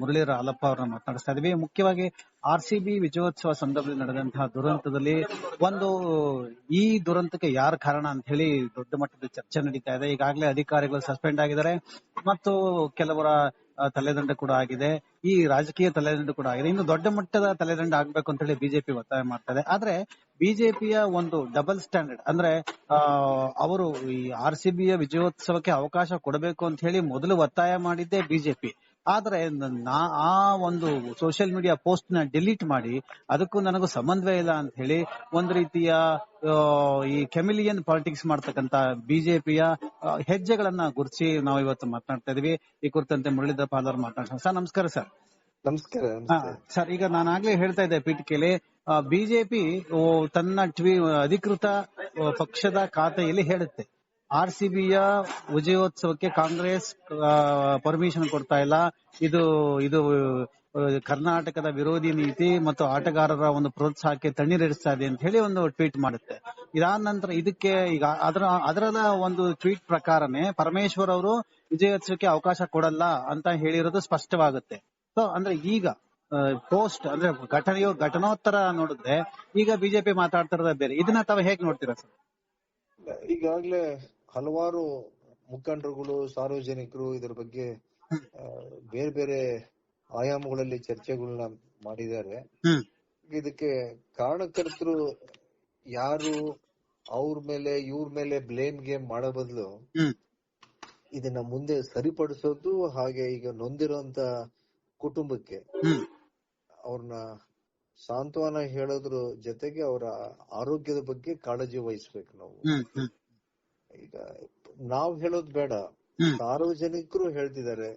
ಮುರಳೀರ ಹಾಲಪ್ಪ ಅವರನ್ನ ಮಾತನಾಡಿಸ್ತಾ ಇದೀವಿ. ಮುಖ್ಯವಾಗಿ ಆರ್ ಸಿ ಬಿ ವಿಜಯೋತ್ಸವ ಸಂದರ್ಭದಲ್ಲಿ ನಡೆದಂತಹ ದುರಂತದಲ್ಲಿ ಒಂದು ಈ ದುರಂತಕ್ಕೆ ಯಾರ ಕಾರಣ ಅಂತ ಹೇಳಿ ದೊಡ್ಡ ಮಟ್ಟದ ಚರ್ಚೆ ನಡೀತಾ ಇದೆ. ಈಗಾಗಲೇ ಅಧಿಕಾರಿಗಳು ಸಸ್ಪೆಂಡ್ ಆಗಿದ್ದಾರೆ ಮತ್ತು ಕೆಲವರ ತಲೆದಂಡ ಕೂಡ ಆಗಿದೆ. ಈ ರಾಜಕೀಯ ತಲೆದಂಡ ಕೂಡ ಆಗಿದೆ. ಇನ್ನು ದೊಡ್ಡ ಮಟ್ಟದ ತಲೆದಂಡ ಆಗ್ಬೇಕು ಅಂತ ಹೇಳಿ ಬಿಜೆಪಿ ಒತ್ತಾಯ ಮಾಡ್ತಾ ಇದೆ. ಆದ್ರೆ ಬಿಜೆಪಿಯ ಒಂದು ಡಬಲ್ ಸ್ಟ್ಯಾಂಡರ್ಡ್ ಅಂದ್ರೆ ಅವರು ಈ ಆರ್ ಸಿ ಬಿಯ ವಿಜಯೋತ್ಸವಕ್ಕೆ ಅವಕಾಶ ಕೊಡಬೇಕು ಅಂತ ಹೇಳಿ ಮೊದಲು ಒತ್ತಾಯ ಮಾಡಿದ್ದೇ ಬಿಜೆಪಿ. ಆದ್ರೆ ನಾ ಆ ಒಂದು ಸೋಷಿಯಲ್ ಮೀಡಿಯಾ ಪೋಸ್ಟ್ನ ಡಿಲೀಟ್ ಮಾಡಿ ಅದಕ್ಕೂ ನನಗೂ ಸಂಬಂಧವೇ ಇಲ್ಲ ಅಂತ ಹೇಳಿ ಒಂದ್ ರೀತಿಯ ಈ ಕೆಮಿಲಿಯನ್ ಪಾಲಿಟಿಕ್ಸ್ ಮಾಡ್ತಕ್ಕಂತ ಬಿಜೆಪಿಯ ಹೆಜ್ಜೆಗಳನ್ನ ಗುರುತಿಸಿ ನಾವು ಇವತ್ತು ಮಾತನಾಡ್ತಾ ಇದೀವಿ. ಈ ಕುರಿತಂತೆ ಮುರಳೀಧರ ಪಾಲರ್ ಮಾತನಾಡ್ತಾರೆ ಸರ್ ನಮಸ್ಕಾರ ಸರ್. ನಮಸ್ಕಾರ ಹಾ, ಸರ್ ಈಗ ನಾನು ಆಗ್ಲೇ ಹೇಳ್ತಾ ಇದ್ದೆ ಪೀಠಿಕೆಯಲ್ಲಿ ಬಿಜೆಪಿ ತನ್ನ ಟ್ವಿ ಅಧಿಕೃತ ಪಕ್ಷದ ಖಾತೆಯಲ್ಲಿ ಹೇಳುತ್ತೆ. ಆರ್ ಸಿ ಬಿಯ ವಿಜಯೋತ್ಸವಕ್ಕೆ ಕಾಂಗ್ರೆಸ್ ಪರ್ಮಿಷನ್ ಕೊಡ್ತಾ ಇಲ್ಲ. ಇದು ಇದು ಕರ್ನಾಟಕದ ವಿರೋಧಿ ನೀತಿ ಮತ್ತು ಆಟಗಾರರ ಒಂದು ಪ್ರೋತ್ಸಾಹಕ್ಕೆ ತಣ್ಣೀರಿಡಿಸ್ತಾ ಇದೆ ಅಂತ ಹೇಳಿ ಒಂದು ಟ್ವೀಟ್ ಮಾಡುತ್ತೆ. ಇದಾದ ನಂತರ ಇದಕ್ಕೆ ಈಗ ಅದರ, ಅದರದ ಒಂದು ಟ್ವೀಟ್ ಪ್ರಕಾರನೇ ಪರಮೇಶ್ವರ್ ಅವರು ವಿಜಯೋತ್ಸವಕ್ಕೆ ಅವಕಾಶ ಕೊಡಲ್ಲ ಅಂತ ಹೇಳಿರೋದು ಸ್ಪಷ್ಟವಾಗುತ್ತೆ. ಸೊ ಅಂದ್ರೆ ಈಗ ಪೋಸ್ಟ್ ಅಂದ್ರೆ ಘಟನೆಯು, ಘಟನೋತ್ತರ ನೋಡಿದ್ರೆ ಈಗ ಬಿಜೆಪಿ ಮಾತಾಡ್ತಾ ಇರೋದೇ ಬೇರೆ. ಇದನ್ನ ತಾವ ಹೇಗ್ ನೋಡ್ತೀರಾ ಸರ್? ಈಗಾಗ್ಲೇ ಹಲವಾರು ಮುಖಂಡರುಗಳು ಸಾರ್ವಜನಿಕರು ಇದರ ಬಗ್ಗೆ ಬೇರೆ ಬೇರೆ ಆಯಾಮಗಳಲ್ಲಿ ಚರ್ಚೆಗಳನ್ನ ಮಾಡಿದ್ದಾರೆ. ಇದಕ್ಕೆ ಕಾರಣಕರ್ತರು ಯಾರು ಅವ್ರ ಮೇಲೆ ಇವ್ರ ಮೇಲೆ ಬ್ಲೇಮ್ ಗೇಮ್ ಮಾಡೋ ಬದಲು ಇದನ್ನ ಮುಂದೆ ಸರಿಪಡಿಸೋದು ಹಾಗೆ ಈಗ ನೊಂದಿರುವಂತ ಕುಟುಂಬಕ್ಕೆ ಅವ್ರನ್ನ ಸಾಂತ್ವನ ಹೇಳೋದ್ರ ಜೊತೆಗೆ ಅವರ ಆರೋಗ್ಯದ ಬಗ್ಗೆ ಕಾಳಜಿ ವಹಿಸ್ಬೇಕು ನಾವು. ಈಗ ನಾವ್ ಹೇಳೋದ್ ಬೇಡ. ಸಾರ್ವಜನಿಕರು ಹೇಳ್ತಿದ್ದಾರೆ.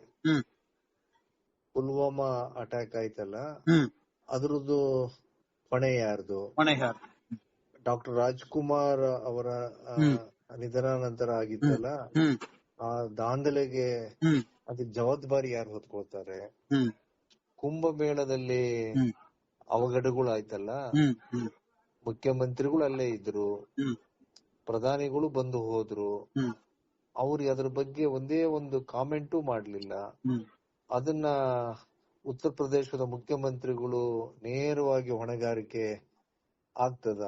ಪುಲ್ವಾಮಾ ಅಟ್ಯಾಕ್ ಆಯ್ತಲ್ಲ? ಅದ್ರದ್ದು ಹೊಣೆ ಯಾರ್ದು? ಡಾಕ್ಟರ್ ರಾಜ್ಕುಮಾರ್ ಅವರ. ನಿಧನ ನಂತರ ಆಗಿದ್ದಲ್ಲ? ಆ ದಾಂಧಲೆಗೆ ಅದಕ್ಕೆ ಜವಾಬ್ದಾರಿ ಯಾರು ಹೊತ್ಕೊಳ್ತಾರೆ? ಕುಂಭಮೇಳದಲ್ಲಿ ಅವಘಡಗಳು ಆಯ್ತಲ್ಲ ಮುಖ್ಯಮಂತ್ರಿಗಳು ಅಲ್ಲೇ ಇದ್ರು. ಪ್ರಧಾನಿಗಳು ಬಂದು ಹೋದ್ರು ಅವ್ರು ಅದ್ರ ಬಗ್ಗೆ ಒಂದೇ ಒಂದು ಕಾಮೆಂಟು ಮಾಡ್ಲಿಲ್ಲ. ಅದನ್ನ ಉತ್ತರ ಪ್ರದೇಶದ ಮುಖ್ಯಮಂತ್ರಿಗಳು ನೇರವಾಗಿ ಹೊಣೆಗಾರಿಕೆ ಆಗ್ತದ?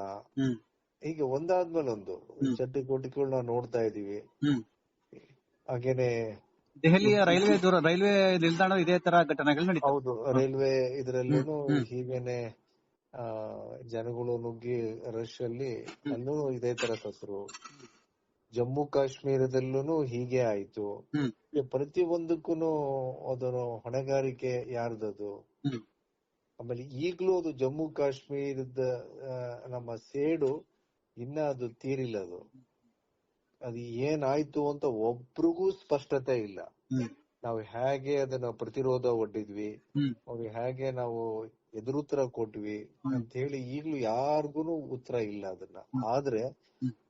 ಹೀಗೆ ಒಂದಾದ್ಮೇಲೊಂದು. ಚಟುವಟಿಕೆಗಳು ನಾವು ನೋಡ್ತಾ ಇದೀವಿ ಹಾಗೇನೆ ದೆಹಲಿಯ ರೈಲ್ವೆ ದೂರ ರೈಲ್ವೆ ನಿಲ್ದಾಣ ಇದೇ ತರ ಘಟನೆಗಳು ಹೌದು ರೈಲ್ವೆ ಇದ್ರಲ್ಲೂ. ಹೀಗೇನೆ ಆ ಜನಗಳು ನುಗ್ಗಿ ರಶ್ ಅಲ್ಲಿ ಅಲ್ಲೂ ಇದೇ ತರ ಸತ್ರು. ಜಮ್ಮು ಕಾಶ್ಮೀರದಲ್ಲೂ ಹೀಗೆ ಆಯ್ತು. ಪ್ರತಿ ಒಂದಕ್ಕೂನು ಅದರ ಹೊಣೆಗಾರಿಕೆ ಯಾರ್ದದು? ಅದು ಆಮೇಲೆ ಈಗ್ಲೂ ಅದು ಜಮ್ಮು ಕಾಶ್ಮೀರದ ನಮ್ಮ ಸೇಡು ಇನ್ನ ಅದು ತೀರಿಲ್ಲ ಅದು. ಅದು ಏನಾಯ್ತು ಅಂತ ಒಬ್ರಿಗೂ ಸ್ಪಷ್ಟತೆ ಇಲ್ಲ. ನಾವು ಹೇಗೆ ಅದನ್ನ ಪ್ರತಿರೋಧ ಒಡ್ಡಿದ್ವಿ. ಹೇಗೆ ನಾವು ಎದುರುತ್ತರ ಕೊಟ್ವಿ ಅಂತ ಹೇಳಿ ಈಗ್ಲೂ ಯಾರ್ಗುನು ಉತ್ತರ ಇಲ್ಲ ಅದನ್ನ. ಆದ್ರೆ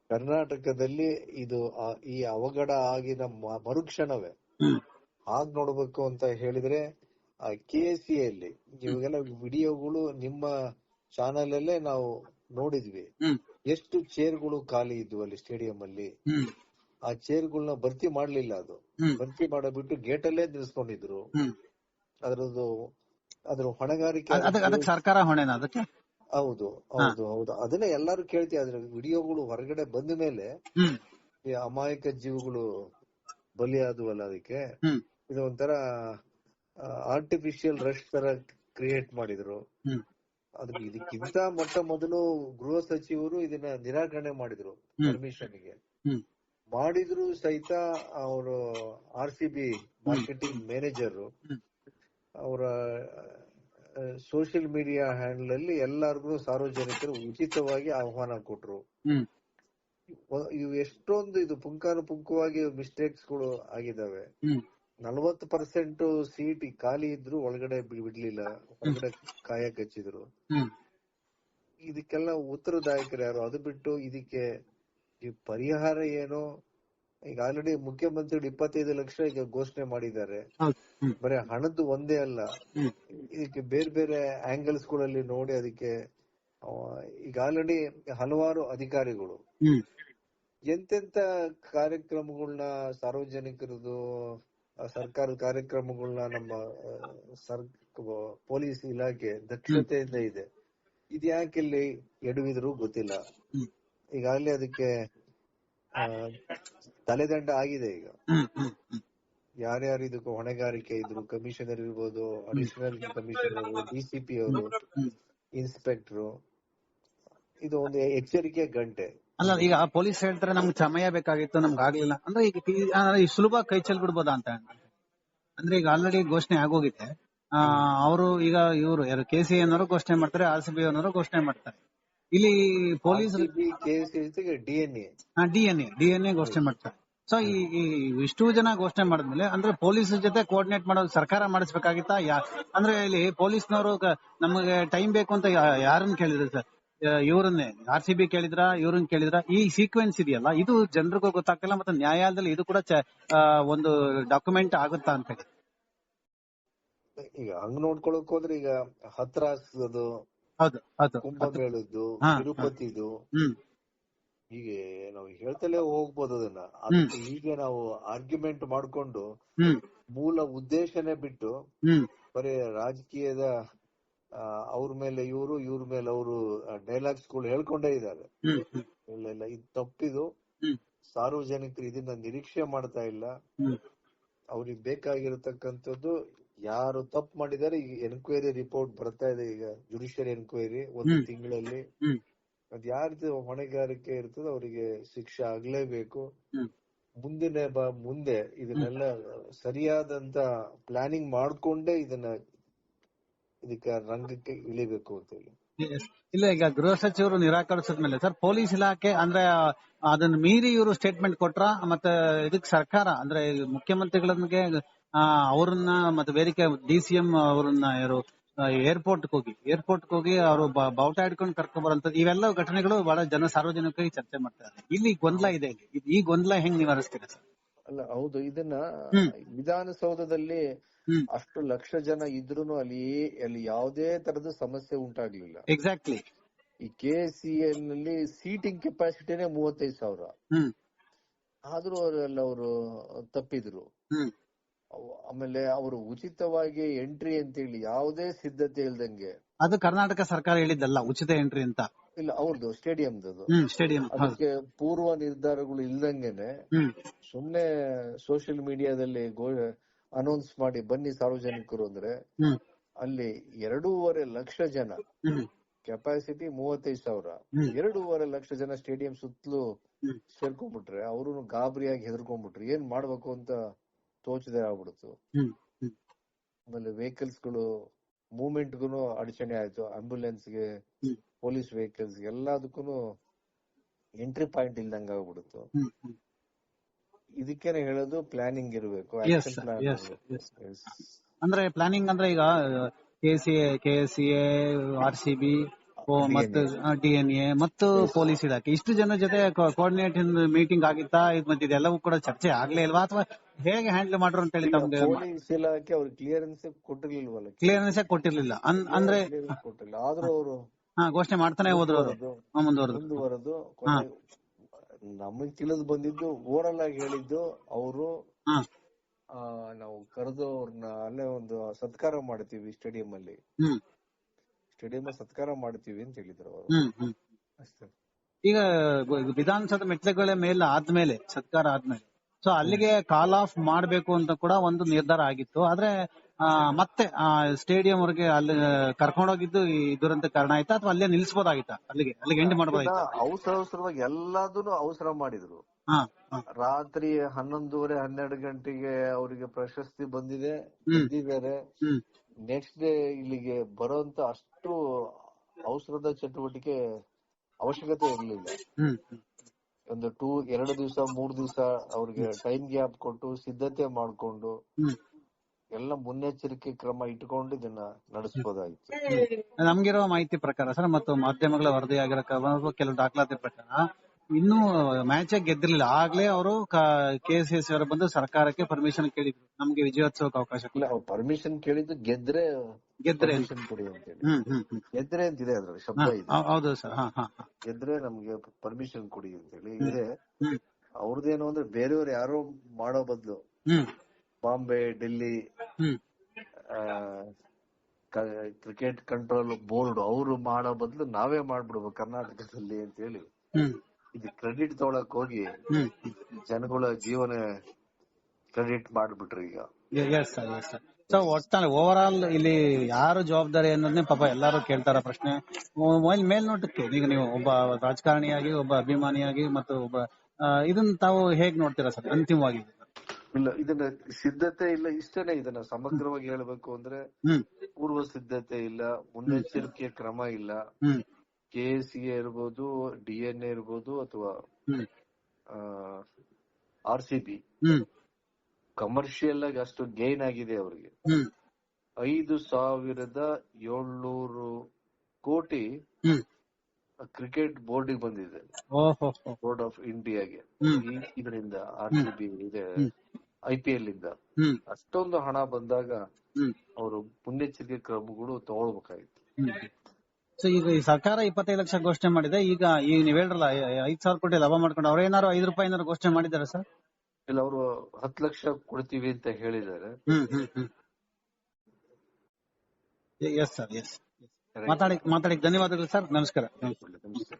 ಕರ್ನಾಟಕದಲ್ಲಿ ಇದು ಈ ಅವಘಡ ಆಗಿನ ಮ- ಮರುಕ್ಷಣವೇ. ಆಗ್ ಹಾಗ್ ನೋಡ್ಬೇಕು ಅಂತ ಹೇಳಿದ್ರೆ ಆ ಕೆ ಸಿ ಅಲ್ಲಿ ಇವಾಗೆಲ್ಲ ವಿಡಿಯೋಗಳು ನಿಮ್ಮ ಚಾನಲ್ ಅಲ್ಲೇ ನಾವು ನೋಡಿದ್ವಿ. ಎಷ್ಟು ಚೇರ್ಗಳು ಖಾಲಿ ಇದ್ವು ಅಲ್ಲಿ ಸ್ಟೇಡಿಯಂ ಅಲ್ಲಿ ಆ ಚೇರ್ಗಳನ್ನ ಭರ್ತಿ ಮಾಡ್ಲಿಲ್ಲ ಅದು. ಭರ್ತಿ ಮಾಡಬಿಟ್ಟು ಗೇಟ್ ಅಲ್ಲೇ ನಿಲ್ಸ್ಕೊಂಡಿದ್ರು ಅದ್ರದ್ದು ಅದ್ರ ಹೊಣೆಗಾರಿಕೆ ಅದ್- ಅದಕ್ ಅದಕ್ ಸರ್ಕಾರ ಹೊಣೆನಾ ಅದಕ್ಕೆ? ಹೌದು ಹೌದು ಹೌದು. ಅದನ್ನೇ ಎಲ್ಲಾರು ಕೇಳ್ತೀವಿ ಅದ್ರ ವಿಡಿಯೋಗಳು ಹೊರಗಡೆ ಬಂದ ಮೇಲೆ ಈ ಅಮಾಯಕ ಜೀವಗಳು ಬಲಿಯಾದವಲ್ಲ ಅದಕ್ಕೆ? ಇದು ಒಂಥರ ಆರ್ಟಿಫಿಷಿಯಲ್ ರಶ್ ತರ ಕ್ರಿಯೇಟ್ ಮಾಡಿದ್ರು. ಅದಕ್ಕೆ ಅದ್ರ ಇದಕ್ಕಿಂತ ಮೊಟ್ಟ ಮೊದಲು ಗೃಹ ಸಚಿವರು ಇದನ್ನ ನಿರಾಕರಣೆ ಮಾಡಿದ್ರು. ಪರ್ಮಿಷನ್ಗೆ ಮಾಡಿದ್ರು ಸಹಿತ ಅವರು R C B marketing manager ಅವರ ಸೋಷಿಯಲ್ ಮೀಡಿಯಾ ಹ್ಯಾಂಡಲ್ ಅಲ್ಲಿ ಎಲ್ಲಾರ್ಗು ಸಾರ್ವಜನಿಕರು ಉಚಿತವಾಗಿ ಆಹ್ವಾನ ಕೊಟ್ರು. ಇವು ಎಷ್ಟೊಂದು ಇದು ಪುಂಖಾನುಪುಂಖವಾಗಿ ಮಿಸ್ಟೇಕ್ಸ್ಗಳು ಆಗಿದಾವೆ. ನಲವತ್ತು ಪರ್ಸೆಂಟ್ ಸೀಟ್ ಖಾಲಿ ಇದ್ರು ಒಳಗಡೆ ಬಿಡ್ಲಿಲ್ಲ. ಒಳಗಡೆ ಕಾಯಕ್ ಹಚ್ಚಿದ್ರು. ಇದಕ್ಕೆಲ್ಲ ಉತ್ತರದಾಯಕರು ಯಾರು? ಅದು ಬಿಟ್ಟು ಇದಕ್ಕೆ ಈ ಪರಿಹಾರ ಏನು ಈಗ ಆಲ್ರೆಡಿ ಮುಖ್ಯಮಂತ್ರಿಗಳು ಇಪ್ಪತ್ತೈದು ಲಕ್ಷ ಈಗ ಘೋಷಣೆ ಮಾಡಿದ್ದಾರೆ. ಬರೀ ಹಣದ್ದು ಒಂದೇ ಅಲ್ಲ. ಇದಕ್ಕೆ ಬೇರೆ ಬೇರೆ ಆಂಗಲ್ಸ್ಗಳಲ್ಲಿ ನೋಡಿ ಅದಕ್ಕೆ ಈಗ ಆಲ್ರೆಡಿ ಹಲವಾರು ಅಧಿಕಾರಿಗಳು ಎಂತೆಂತ ಕಾರ್ಯಕ್ರಮಗಳನ್ನ ಸಾರ್ವಜನಿಕರದು ಸರ್ಕಾರದ ಕಾರ್ಯಕ್ರಮಗಳನ್ನ ನಮ್ಮ ಸರ್ ಪೊಲೀಸ್ ಇಲಾಖೆ ದಕ್ಷತೆಯಿಂದ ಇದೆ. ಯಾಕೆ ಇಲ್ಲಿ ಎಡವಿದ್ರು ಗೊತ್ತಿಲ್ಲ. ಈಗಾಗಲೇ ಅದಕ್ಕೆ ಆ, ತಲೆದಂಡ ಆಗಿದೆ ಈಗ. ಯಾರ್ಯಾರು ಇದಕ್ಕೆ ಹೊಣೆಗಾರಿಕೆ ಇದ್ರು ಕಮಿಷನರ್ ಇರ್ಬೋದು ಅಡಿಷನಲ್ ಕಮಿಷನರ್ ಡಿಸಿಪಿ ಅವರು. ಇನ್ಸ್ಪೆಕ್ಟರ್ ಇದು ಒಂದು ಎಚ್ಚರಿಕೆ ಗಂಟೆ. ಅಲ್ಲ ಈಗ ಪೊಲೀಸ್ ಹೇಳ್ತಾರೆ ನಮ್ಗೆ ಸಮಯ ಬೇಕಾಗಿತ್ತು ನಮ್ಗೆ ಆಗ್ಲಿಲ್ಲ. ಅಂದ್ರೆ ಈಗ ಈ- ಸುಲಭ ಕೈ ಚೆಲ್ ಬಿಡ್ಬೋದಾ ಅಂತ ಅಂದ್ರೆ ಈಗ ಆಲ್ರೆಡಿ ಘೋಷಣೆ ಆಗೋಗಿದೆ. ಅವರು ಈಗ ಇವರು ಯಾರು ಕೆ ಸಿ ಅನ್ನೋರು ಘೋಷಣೆ ಮಾಡ್ತಾರೆ ಆರ್ ಸಿ ಬಿ ಅನ್ನೋರು ಘೋಷಣೆ ಮಾಡ್ತಾರೆ. ಇಲ್ಲಿ police DNA A. D N A D N A ಘೋಷಣೆ ಮಾಡ್ತಾರೆ. ಸೊ ಈ ಇಷ್ಟು ಜನ ಘೋಷಣೆ ಮಾಡಿದ್ಮೇಲೆ ಅಂದ್ರೆ ಪೊಲೀಸ್ ಜೊತೆ ಕೋಆರ್ಡಿನೇಟ್ ಮಾಡೋದು ಸರ್ಕಾರ ಮಾಡಿಸ್ಬೇಕಾಗಿತ್ತಾ? ಅಂದ್ರೆ ಇಲ್ಲಿ ಪೊಲೀಸ್ನವರು ನಮಗೆ ಟೈಮ್ ಬೇಕು ಅಂತ ಯಾರನ್ನ ಕೇಳಿದ್ರು ಸರ್? ಇವರನ್ನೇ ಆರ್ ಸಿ ಬಿ ಕೇಳಿದ್ರ ಇವ್ರನ್ನ ಕೇಳಿದ್ರ? ಈ ಸೀಕ್ವೆನ್ಸ್ ಇದೆಯಲ್ಲ ಇದು ಜನರಿಗೂ ಗೊತ್ತಾಗ್ತಿಲ್ಲ ಮತ್ತೆ ನ್ಯಾಯಾಲಯದಲ್ಲಿ ಇದು ಕೂಡ ಒಂದು ಡಾಕ್ಯುಮೆಂಟ್ ಆಗುತ್ತಾ ಅಂತ. ಹೇಳಿ ಈಗ ಹಂಗ್ ನೋಡ್ಕೊಳಕ್ ಹೋದ್ರೆ ಈಗ ಹತ್ರಾಸದು ಹೌದು ಹೌದು ಕುಂಭಮೇಳದ್ದು ಹಾ, ಹಾ. ತಿರುಪತಿದು. ಹ್ಮ್. ಹೀಗೆ ನಾವು ಹೇಳ್ತಲೇ ಹೋಗ್ಬೋದು ಅದನ್ನ. ಅದಕ್ಕೆ ಹೀಗೆ ನಾವು ಆರ್ಗ್ಯುಮೆಂಟ್ ಮಾಡ್ಕೊಂಡು ಹ್ಮ್. ಮೂಲ ಉದ್ದೇಶನೇ ಬಿಟ್ಟು ಹ್ಮ್. ಬರೀ ರಾಜಕೀಯದ ಅವ್ರ ಮೇಲೆ ಇವರು ಇವ್ರ ಮೇಲೆ ಅವರು ಡೈಲಾಗ್ಸ್ಗಳು ಹೇಳ್ಕೊಂಡೇ ಇದ್ದಾರೆ. ಹ್ಮ್ ಹ್ಮ್. ಇಲ್ಲ ಇಲ್ಲ ಇದು ತಪ್ಪಿದು. ಹ್ಮ್. ಸಾರ್ವಜನಿಕರು ಇದನ್ನ ನಿರೀಕ್ಷೆ ಮಾಡ್ತಾ ಇಲ್ಲ. ಹ್ಮ್. ಅವ್ರಿಗೆ ಬೇಕಾಗಿರತಕ್ಕಂಥದ್ದು ಯಾರು ತಪ್ಪು ಮಾಡಿದಾರೆ ಈಗ ಎನ್ಕ್ವೈರಿ ರಿಪೋರ್ಟ್ ಬರ್ತಾ ಇದೆ ಈಗ ಜುಡಿಷಿಯರಿ ಎನ್ಕ್ವೈರಿ ಒಂದು ತಿಂಗಳಲ್ಲಿ. ಅದ್ ಯಾರ್ದು ಹೊಣೆಗಾರಿಕೆ ಇರ್ತದೆ ಅವರಿಗೆ ಶಿಕ್ಷೆ ಆಗ್ಲೇಬೇಕು. ಬೇಕು ಮುಂದಿನ ಮುಂದೆ ಇದನ್ನೆಲ್ಲ ಸರಿಯಾದಂತ ಪ್ಲಾನಿಂಗ್ ಮಾಡ್ಕೊಂಡೇ ಇದನ್ನ ಇದಕ್ಕೆ ರಂಗಕ್ಕೆ ಇಳಿಬೇಕು ಅಂತ ಹೇಳಿ. ಇಲ್ಲ ಈಗ ಗೃಹ ಸಚಿವರು ನಿರಾಕರಿಸಿದ್ಮೇಲೆ ಸರ್ ಪೊಲೀಸ್ ಇಲಾಖೆ ಅಂದ್ರೆ ಅದನ್ನ ಮೀರಿ ಇವರು ಸ್ಟೇಟ್ಮೆಂಟ್ ಕೊಟ್ರ ಮತ್ತೆ ಇದಕ್ ಸರ್ಕಾರ ಅಂದ್ರೆ ಮುಖ್ಯಮಂತ್ರಿಗಳಿಗೆ ಅವ್ರನ್ನ ಮತ್ತೆ ವೇದಿಕೆ ಡಿ ಸಿ ಎಂ ಅವ್ರನ್ನ ಯಾರು ಏರ್ಪೋರ್ಟ್ ಹೋಗಿ ಏರ್ಪೋರ್ಟ್ ಹೋಗಿ ಅವರು ಬಾವುಟ ಹಿಡ್ಕೊಂಡು ಕರ್ಕೊಂಡ್ ಬರೋಂಥದ್ದು ಇವೆಲ್ಲ ಘಟನೆಗಳು ಬಹಳ ಜನ ಸಾರ್ವಜನಿಕರಿಗೆ ಚರ್ಚೆ ಮಾಡ್ತಾರೆ ಇಲ್ಲಿ ಗೊಂದಲ ಇದೆ ಈ ಗೊಂದಲ ಹೆಂಗ್ ನಿವಾರಿಸ್ತೀರಾ ಸರ್? ಅಲ್ಲ ಹೌದು ಇದನ್ನ. ವಿಧಾನಸೌಧದಲ್ಲಿ ಅಷ್ಟು ಲಕ್ಷ ಜನ ಇದ್ರು ಅಲ್ಲಿ ಅಲ್ಲಿ ಯಾವುದೇ ತರದ ಸಮಸ್ಯೆ ಉಂಟಾಗ್ಲಿಲ್ಲ. ಎಕ್ಸಾಕ್ಟ್ಲಿ ಈ ಕೆ ಸಿ ಎಲ್ನಲ್ಲಿ ಸೀಟಿಂಗ್ ಕೆಪಾಸಿಟಿನೇ ಮೂವತ್ತೈದು ಸಾವಿರ. ಆದ್ರೂ ಅವರೆಲ್ಲ ಅವರು ತಪ್ಪಿದ್ರು. ಆಮೇಲೆ ಅವರು ಉಚಿತವಾಗಿ ಎಂಟ್ರಿ ಅಂತ ಹೇಳಿ ಯಾವುದೇ ಸಿದ್ಧತೆ ಇಲ್ದಂಗೆ. ಅದು ಕರ್ನಾಟಕ ಸರ್ಕಾರ ಹೇಳಿದ್ದಲ್ಲ ಉಚಿತ ಎಂಟ್ರಿ ಅಂತ. ಇಲ್ಲ ಅವ್ರದ್ದು ಸ್ಟೇಡಿಯಂದು ಸ್ಟೇಡಿಯಂ ಅದಕ್ಕೆ ಪೂರ್ವ ನಿರ್ಧಾರಗಳು ಇಲ್ದಂಗೆನೆ ಸುಮ್ನೆ ಸೋಷಿಯಲ್ ಮೀಡಿಯಾದಲ್ಲಿ ಅನೌನ್ಸ್ ಮಾಡಿ ಬನ್ನಿ ಸಾರ್ವಜನಿಕರು ಅಂದ್ರೆ ಅಲ್ಲಿ ಎರಡೂವರೆ ಲಕ್ಷ ಜನ. ಕೆಪಾಸಿಟಿ ಮೂವತ್ತೈದು ಸಾವಿರ. ಎರಡೂವರೆ ಲಕ್ಷ ಜನ ಸ್ಟೇಡಿಯಂ ಸುತ್ತಲೂ ಸೇರ್ಕೊಂಡ್ಬಿಟ್ರೆ ಅವರು ಗಾಬರಿಯಾಗಿ ಹೆದರ್ಕೊಂಡ್ಬಿಟ್ರು ಏನ್ ಮಾಡ್ಬೇಕು ಅಂತ ತೋಚದೆ ಆಗ್ಬಿಡ್ತು ಆಮೇಲೆ ವೆಹಿಕಲ್ಸ್ಗಳು ಮೂವ್ಮೆಂಟ್ ಗೂ ಅಡಚಣೆ ಆಯ್ತು. ಆಂಬ್ಯುಲೆನ್ಸ್ಗೆ ಹ್ಮ್. ಪೊಲೀಸ್ ವೆಹಿಕಲ್ಸ್ ಎಲ್ಲದಕ್ಕೂ ಎಂಟ್ರಿ ಪಾಯಿಂಟ್ ಇಲ್ದಂಗ ಆಗ್ಬಿಡ್ತು ಹ್ಮ್ ಹ್ಮ್. ಇದಕ್ಕೇನೆ ಹೇಳೋದು ಪ್ಲಾನಿಂಗ್ ಇರಬೇಕು. ಅಂದ್ರೆ ಪ್ಲಾನಿಂಗ್ ಅಂದ್ರೆ ಈಗ K C A K S C A R C B ಮತ್ತು ಡಿ ಎನ್ ಎ ಮತ್ತು ಪೊಲೀಸ್ ಇಲಾಖೆ. ಇಷ್ಟು ಜನ ಜೊತೆ ಕೋಆರ್ಡಿನೇಟ್ ಮೀಟಿಂಗ್ ಆಗಿತ್ತಾ ಇದ್ ಮತ್ತೆ ಇದೆಲ್ಲವೂ ಕೂಡ ಚರ್ಚೆ ಆಗ್ಲೇ ಇಲ್ವಾ? ಅಥವಾ ಹೇಗೆ ಹ್ಯಾಂಡಲ್ ಮಾಡ್ರು ಅಂತ ಹೇಳಿ ತಮ್ಗೆ ಪೊಲೀಸ್ ಇಲಾಖೆ ಅವ್ರಿಗೆ ಕ್ಲಿಯರೆನ್ಸ್ ಕೊಟ್ಟಿರ್ಲಿಲ್ವಲ್ಲ? ಕ್ಲಿಯರೆನ್ಸ್ ಕೊಟ್ಟಿರ್ಲಿಲ್ಲ. ಅಂದ್ರೆ ಕೊಟ್ಟಿಲ್ಲ ಆದ್ರೂ ಅವರು ಹಾ ಘೋಷಣೆ ಮಾಡ್ತಾನೆ ಹೋದ್ರು ಅವರು ಮುಂದುವರೆದು. ನಮಗ್ ತಿಳಿದು ಬಂದಿದ್ದು ಓರಲ್ ಆಗಿ ಹೇಳಿದ್ದು ಅವರು ನಾವು ಕರೆದು ಅವ್ರನ್ನ ಅಲ್ಲೇ ಒಂದು ಸತ್ಕಾರ ಮಾಡ್ತೀವಿ ಸ್ಟೇಡಿಯಂ ಅಲ್ಲಿ. ಸ್ಟೇಡಿಯಂ ಸತ್ಕಾರ ಮಾಡ್ತೀವಿ ಅಂತ ಹೇಳಿದ್ರು ಅವರು. ಅಷ್ಟೇ. ಈಗ ವಿಧಾನಸಭೆ ವಿಧಾನಸೌಧ ಮೆಟ್ಲುಗಳ ಮೇಲೆ ಆದ್ಮೇಲೆ ಸತ್ಕಾರ ಆದ್ಮೇಲೆ. ಸೊ ಅಲ್ಲಿಗೆ ಕಾಲ್ ಆಫ್ ಮಾಡ್ಬೇಕು ಅಂತ ಕೂಡ ಒಂದು ನಿರ್ಧಾರ ಆಗಿತ್ತು. ಆದ್ರೆ ಆ, ಮತ್ತೆ ಸ್ಟೇಡಿಯಂ ವರೆಗೆ ಅಲ್ಲಿ ಕರ್ಕೊಂಡೋಗಿದ್ದು ಈ ದುರಂತ ಕಾರಣ ಆಯ್ತಾ? ಅಥವಾ ಅಲ್ಲೇ ನಿಲ್ಸ್ಬೋದಾಗಿತ್ತಾ ಅಲ್ಲಿಗೆ ಅಲ್ಲಿಗೆ ಎಂಡ್ ಮಾಡಬಹುದು ಅವಸರ ಅವಸರವಾಗಿ ಎಲ್ಲದನ್ನು ಅವಸರ ಮಾಡಿದ್ರು. ರಾತ್ರಿ ಹನ್ನೊಂದೂವರೆ ಹನ್ನೆರಡು ಗಂಟೆಗೆ ಅವರಿಗೆ ಪ್ರಶಸ್ತಿ ಬಂದಿದೆ ಹ್ಮ್. ನೆಕ್ಸ್ಟ್ ಡೇ ಇಲ್ಲಿಗೆ ಬರೋಂತ ಅಷ್ಟು ಅವಸರದ ಚಟುವಟಿಕೆ ಅವಶ್ಯಕತೆ ಇರಲಿಲ್ಲ. ಒಂದು ಟೂ ಎರಡು ದಿವಸ ಮೂರ್ ದಿವಸ ಅವ್ರಿಗೆ ಟೈಮ್ ಗ್ಯಾಪ್ ಕೊಟ್ಟು ಸಿದ್ಧತೆ ಮಾಡ್ಕೊಂಡು ಎಲ್ಲ ಮುನ್ನೆಚ್ಚರಿಕೆ ಕ್ರಮ ಇಟ್ಕೊಂಡು ಇದನ್ನ ನಡೆಸಬಹುದಾಗಿತ್ತು ನಮ್ಗಿರೋ ಮಾಹಿತಿ ಪ್ರಕಾರ ಸರ್ ಮತ್ತು ಮಾಧ್ಯಮಗಳ ವರದಿ ಆಗಿರೋ ಕೆಲವು ದಾಖಲಾತಿ ಪ್ರಕಾರ ಇನ್ನೂ ಮ್ಯಾಚ್ ಗೆದ್ದಿರ್ಲಿಲ್ಲ. ಆಗ್ಲೇ ಅವರು ಕೆ ಎಸ್ ಅವರು ಬಂದು ಸರ್ಕಾರಕ್ಕೆ ಪರ್ಮಿಷನ್ ಕೇಳಿದ್ರು. ನಮ್ಗೆ ವಿಜಯೋತ್ಸವಕ್ಕೆ ಅವಕಾಶ ಇಲ್ಲ. ಅವ್ರು ಪರ್ಮಿಷನ್ ಕೇಳಿದ್ದು ಗೆದ್ರೆ ಗೆದ್ರೆ. ಕೊಡಿ ಅಂತ ಗೆದ್ರೆ ಅಂತಿದೆ ಅದ್ರಲ್ಲಿ ಶಬ್ದ ಇದೆ. ಹೌದು ಸರ್. ಗೆದ್ರೆ ನಮ್ಗೆ ಪರ್ಮಿಷನ್ ಕೊಡಿ ಅಂತ ಹೇಳಿ. ಇದೆ. ಅವ್ರದ್ದೇನು ಅಂದ್ರೆ ಬೇರೆಯವ್ರು ಯಾರೋ ಮಾಡೋ ಬದ್ಲು. Bombay Delhi cricket control board ಅವರು ಮಾಡೋ ಬದ್ಲು ನಾವೇ ಮಾಡ್ಬಿಡ್ಬೇಕು ಕರ್ನಾಟಕದಲ್ಲಿ ಅಂತ ಹೇಳಿ. ಹ್ಮ್. ಇದು ಕ್ರೆಡಿಟ್ ತಗೊಳಕ್ ಹೋಗಿ ಜನಗಳ ಜೀವನ ಕ್ರೆಡಿಟ್ ಮಾಡ್ಬಿಟ್ರು ಈಗ. Yes sir yes sir so ಒಟ್ಟಾರೆ ಓವರ್ ಆಲ್ ಇಲ್ಲಿ ಯಾರು ಜವಾಬ್ದಾರಿ ಅನ್ನೋದನ್ನೇ ಪಾಪ ಎಲ್ಲರೂ ಕೇಳ್ತಾರ ಪ್ರಶ್ನೆ. ಮೊಬೈಲ್ ಮೇಲ್ನೋಟಕ್ಕೆ ಈಗ ನೀವು ಒಬ್ಬ ರಾಜಕಾರಣಿಯಾಗಿ ಒಬ್ಬ ಅಭಿಮಾನಿಯಾಗಿ ಮತ್ತು ಒಬ್ಬ ಇದನ್ನ ತಾವು ಹೇಗ್ ನೋಡ್ತೀರಾ ಸರ್? ಅಂತಿಮವಾಗಿ. ಇಲ್ಲ ಇದನ್ನ ಸಿದ್ಧತೆ ಇಲ್ಲ ಇಷ್ಟನೇ ಇದನ್ನ ಸಮಗ್ರವಾಗಿ ಹೇಳ್ಬೇಕು ಅಂದ್ರೆ ಪೂರ್ವ ಸಿದ್ಧತೆ ಇಲ್ಲ ಮುನ್ನೆಚ್ಚರಿಕೆ ಕ್ರಮ ಇಲ್ಲ. ಕೆ ಎಸ್ ಎ ಇರ್ಬೋದು ಡಿ ಎನ್ ಎ ಇರ್ಬೋದು ಅಥವಾ ಆರ್ ಸಿ ಬಿ ಕಮರ್ಷಿಯಲ್ ಆಗಿ ಅಷ್ಟು ಗೇನ್ ಆಗಿದೆ ಅವರಿಗೆ. ಐದು ಸಾವಿರದ ಏಳ್ನೂರು ಕೋಟಿ ಕ್ರಿಕೆಟ್ ಬೋರ್ಡ್ ಬಂದಿದೆ. ಬೋರ್ಡ್ ಆಫ್ ಇಂಡಿಯಾಗೆ ಇದರಿಂದ ಆರ್ ಸಿ ಬಿ ಇದೆ. ಐ ಪಿ ಎಲ್ ಇಂದ. ಅಷ್ಟೊಂದು ಹಣ ಬಂದಾಗ ಅವರು ಮುನ್ನೆಚ್ಚರಿಕೆ ಕ್ರಮಗಳು ತಗೊಳ್ಬೇಕಾಗಿತ್ತು. ಸೊ ಈಗ ಈ ಸರ್ಕಾರ ಇಪ್ಪತ್ತೈದು ಲಕ್ಷ ಘೋಷಣೆ ಮಾಡಿದೆ. ಈಗ ಈಗ ನೀವ್ ಹೇಳ್ರಲ್ಲ ಐದ್ ಸಾವಿರ ಕೋಟಿ ಲಾಭ ಮಾಡ್ಕೊಂಡು ಅವ್ರೇನಾರು ಐದು ರೂಪಾಯಿ ಏನಾರು ಘೋಷಣೆ ಮಾಡಿದಾರೆ ಸರ್? ಇಲ್ಲ ಅವರು ಹತ್ತು ಲಕ್ಷ ಕೊಡ್ತೀವಿ ಅಂತ ಹೇಳಿದ್ದಾರೆ. ಹ್ಮ್ ಹ್ಮ್ ಹ್ಮ್. Yes sir. ಎಸ್ ಮಾತಾಡಿ ಮಾತಾಡಿ. ಧನ್ಯವಾದಗಳು ಸರ್. ನಮಸ್ಕಾರ ನಮಸ್ಕಾರ.